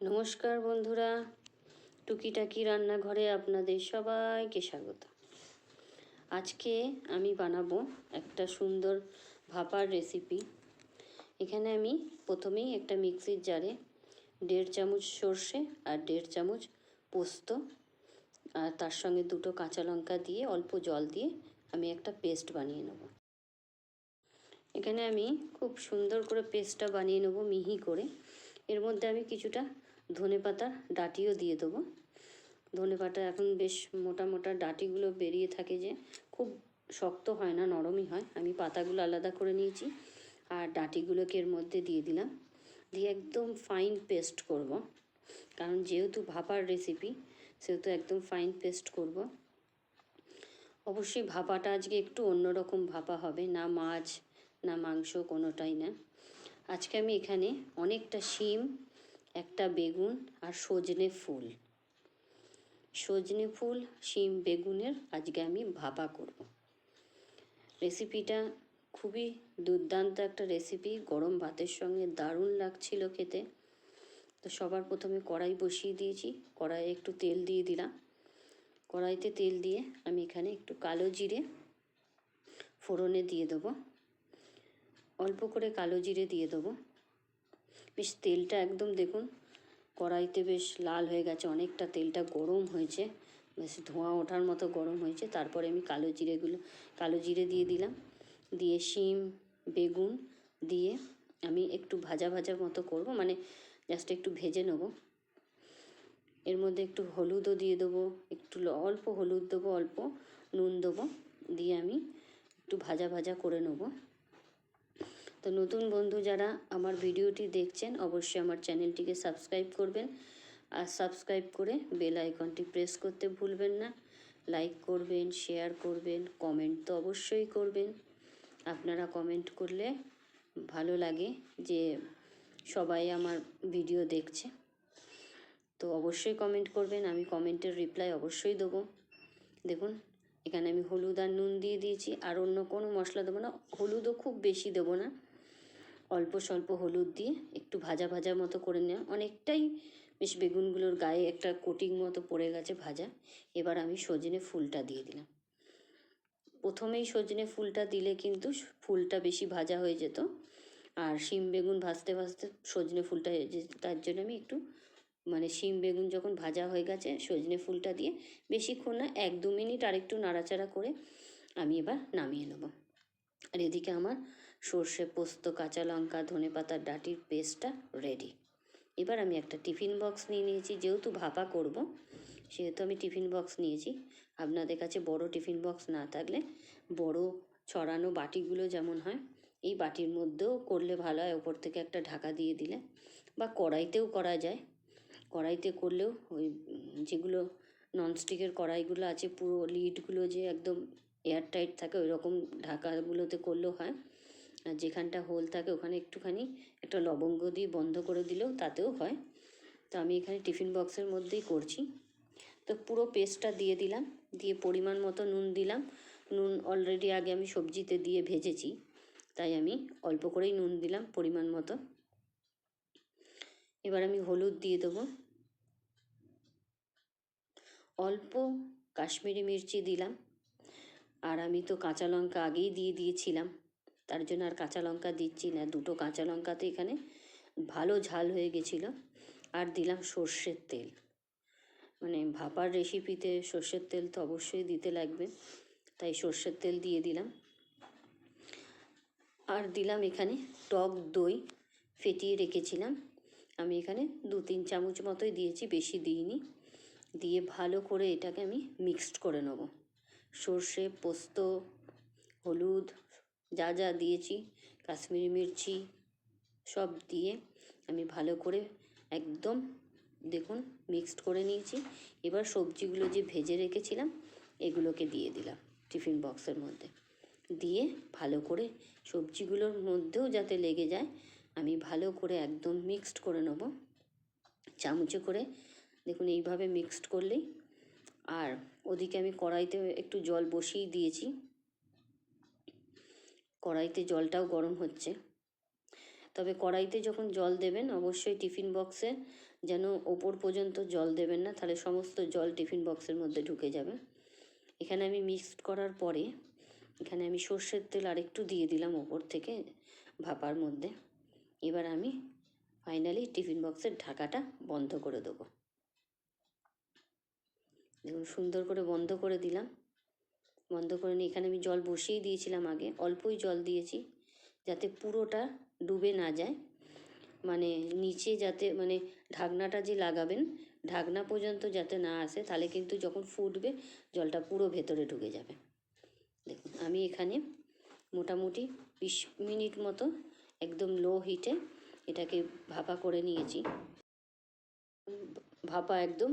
নমস্কার বন্ধুরা। টুকিটাকি রান্নাঘরে আপনাদের সবাইকে স্বাগত। আজকে আমি বানাবো একটা সুন্দর ভাপার রেসিপি এখানে আমি প্রথমেই একটা মিক্সির জারে দেড় চামচ সর্ষে আর দেড় চামচ পোস্ত আর তার সঙ্গে দুটো কাঁচা লঙ্কা দিয়ে অল্প জল দিয়ে আমি একটা পেস্ট বানিয়ে নেব। এখানে আমি খুব সুন্দর করে পেস্টটা বানিয়ে নেব মিহি করে। এর মধ্যে আমি কিছুটা ধনে ডাটিও দিয়ে দেবো। ধনে পাতা এখন বেশ মোটা মোটা ডাটিগুলো বেরিয়ে থাকে যে, খুব শক্ত হয় না, নরমই হয়। আমি পাতাগুলো আলাদা করে নিয়েছি আর ডাটিগুলোকে এর মধ্যে দিয়ে দিলাম। দিয়ে একদম ফাইন পেস্ট করব। কারণ যেহেতু ভাপার রেসিপি সেহেতু একদম ফাইন পেস্ট করব। অবশ্যই ভাপাটা আজকে একটু অন্যরকম ভাপা হবে, না মাছ, না মাংস কোনোটাই না। আজকে আমি এখানে অনেকটা শিম একটা বেগুন আর সজনে ফুল। সজনে ফুল, শিম বেগুনের আজকে আমি ভাপা করব। রেসিপিটা খুবই দুর্দান্ত একটা রেসিপি, গরম ভাতের সঙ্গে দারুণ লাগছিল খেতে। তো সবার প্রথমে কড়াই বসিয়ে দিয়েছি। কড়াইয়ে একটু তেল দিয়ে দিলাম। কড়াইতে তেল দিয়ে আমি এখানে একটু কালো জিরে ফোড়নে দিয়ে দেবো। অল্প করে কালো জিরে দিয়ে দেবো। বেশ তেলটা একদম দেখুন, কড়াইতে বেশ লাল হয়ে গেছে, অনেকটা তেলটা গরম হয়েছে, বেশ ধোঁয়া ওঠার মতো গরম হয়েছে। তারপরে আমি কালো জিরেগুলো, কালো জিরে দিয়ে দিলাম, দিয়ে শিম, বেগুন দিয়ে আমি একটু ভাজা ভাজা মতো করব মানে জাস্ট একটু ভেজে নেব। এর মধ্যে একটু হলুদও দিয়ে দেবো, একটু অল্প হলুদ দেবো, অল্প নুন দেবো, দিয়ে আমি একটু ভাজা ভাজা করে নেব। তো নতুন বন্ধু যারা আমার ভিডিওটি দেখছেন, অবশ্যই আমার চ্যানেলটিকে সাবস্ক্রাইব করবেন। আর সাবস্ক্রাইব করে বেল আইকনটি প্রেস করতে ভুলবেন না। লাইক করবেন, শেয়ার করবেন, কমেন্ট তো অবশ্যই করবেন। আপনারা কমেন্ট করলে ভালো লাগে যে সবাই আমার ভিডিও দেখছে। তো অবশ্যই কমেন্ট করবেন, আমি কমেন্টের রিপ্লাই অবশ্যই দেবো। দেখুন, এখানে আমি হলুদ আর নুন দিয়ে দিয়েছি। আর অন্য কোনো মশলা দেবো না। হলুদও খুব বেশি দেবো না। অল্প স্বল্প হলুদ দিয়ে একটু ভাজা ভাজা মতো করে নেওয়া। অনেকটাই বেশ বেগুনগুলোর গায়ে একটা কোটিং মতো পড়ে গেছে ভাজা। এবার আমি সজনে ফুলটা দিয়ে দিলাম। প্রথমেই সজনে ফুলটা দিলে কিন্তু ফুলটা বেশি ভাজা হয়ে যেত। আর শিম বেগুন ভাজতে ভাজতে সজনে ফুলটা হয়ে যেত তার জন্য আমি একটু মানে শিম বেগুন যখন ভাজা হয়ে গেছে সজনে ফুলটা দিয়ে বেশিক্ষণ না এক দু মিনিট আর একটু নাড়াচাড়া করে আমি এবার নামিয়ে নেব। আর এদিকে আমার সর্ষে, পোস্ত, কাঁচা লঙ্কা, ধনে পাতার ডাটির পেস্টটা রেডি এবার আমি একটা টিফিন বক্স নিয়ে নিয়েছি, যেহেতু ভাপা করব, সেহেতু আমি টিফিন বক্স নিয়েছি। আপনাদের কাছে বড় টিফিন বক্স না থাকলে বড় ছড়ানো বাটিগুলো যেমন হয়, এই বাটির মধ্যেও করলে ভালো হয়। ওপর থেকে একটা ঢাকা দিয়ে দিলে, বা কড়াইতেও করা যায়। কড়াইতে করলেও ওই যেগুলো ননস্টিকের কড়াইগুলো আছে, পুরো লিডগুলো যে একদম এয়ার টাইট থাকে ওই রকম ঢাকাগুলোতে করলেও হয়। যেখানটা হোল থাকে ওখানে একটুখানি একটা লবঙ্গ দিয়ে বন্ধ করে দিলেও তাতেও হয়। তো আমি এখানে টিফিন বক্সের মধ্যেই করছি। তো পুরো পেস্টটা দিয়ে দিলাম, দিয়ে পরিমাণ মতো নুন দিলাম। নুন অলরেডি আগে আমি সবজিতে দিয়ে ভেজেছি, তাই আমি অল্প করেই নুন দিলাম পরিমাণ মতো। এবার আমি হলুদ দিয়ে দেবো। অল্প কাশ্মীরি মির্চি দিলাম। আর আমি তো কাঁচা লঙ্কা আগেই দিয়ে দিয়েছিলাম। তার জন্য আর কাঁচা লঙ্কা দিচ্ছি না। দুটো কাঁচা লঙ্কাতে এখানে ভালো ঝাল হয়ে গেছিল। আর দিলাম সর্ষের তেল। মানে ভাপার রেসিপিতে সর্ষের তেল তো অবশ্যই দিতে লাগবে। তাই সর্ষের তেল দিয়ে দিলাম। আর দিলাম এখানে টক দই ফেটিয়ে রেখেছিলাম। আমি এখানে দু তিন চামচ মতোই দিয়েছি, বেশি দিইনি। দিয়ে ভালো করে এটাকে আমি মিক্সড করে নেব। সর্ষে, পোস্ত, হলুদ যা যা দিয়েছি, কাশ্মীরি মির্চি সব দিয়ে আমি ভালো করে একদম দেখুন মিক্সড করে নিয়েছি। এবার সবজিগুলো যে ভেজে রেখেছিলাম, এগুলোকে দিয়ে দিলাম টিফিন বক্সের মধ্যে। দিয়ে ভালো করে সবজিগুলোর মধ্যেও যাতে লেগে যায়, আমি ভালো করে একদম মিক্সড করে নেব। চামচে করে দেখুন এইভাবে মিক্সড করলেই, আর ওদিকে আমি কড়াইতে একটু জল বসিয়ে দিয়েছি। কড়াইতে জলটাও গরম হচ্ছে। তবে কড়াইতে যখন জল দেবেন, অবশ্যই টিফিন বক্সে যেন ওপর পর্যন্ত জল দেবেন না, তাহলে সমস্ত জল টিফিন বক্সের মধ্যে ঢুকে যাবে। এখানে আমি মিক্সড করার পরে, এখানে আমি সর্ষের তেল আরেকটু দিয়ে দিলাম ওপর থেকে ভাপার মধ্যে। এবার আমি ফাইনালি টিফিন বক্সের ঢাকাটা বন্ধ করে দেবো। দেখুন, সুন্দর করে বন্ধ করে দিলাম। বন্ধ করে নিয়ে এখানে আমি জল বসিয়ে দিয়েছিলাম আগে, অল্পই জল দিয়েছি যাতে পুরোটা ডুবে না যায়। মানে নিচে যাতে মানে ঢাকনাটা যে লাগাবেন, ঢাকনা পর্যন্ত যাতে না আসে, তাহলে কিন্তু যখন ফুটবে, জলটা পুরো ভেতরে ঢুকে যাবে। দেখুন, আমি এখানে মোটামুটি বিশ মিনিট মতো একদম লো হিটে এটাকে ভাপা করে নিয়েছি। ভাপা একদম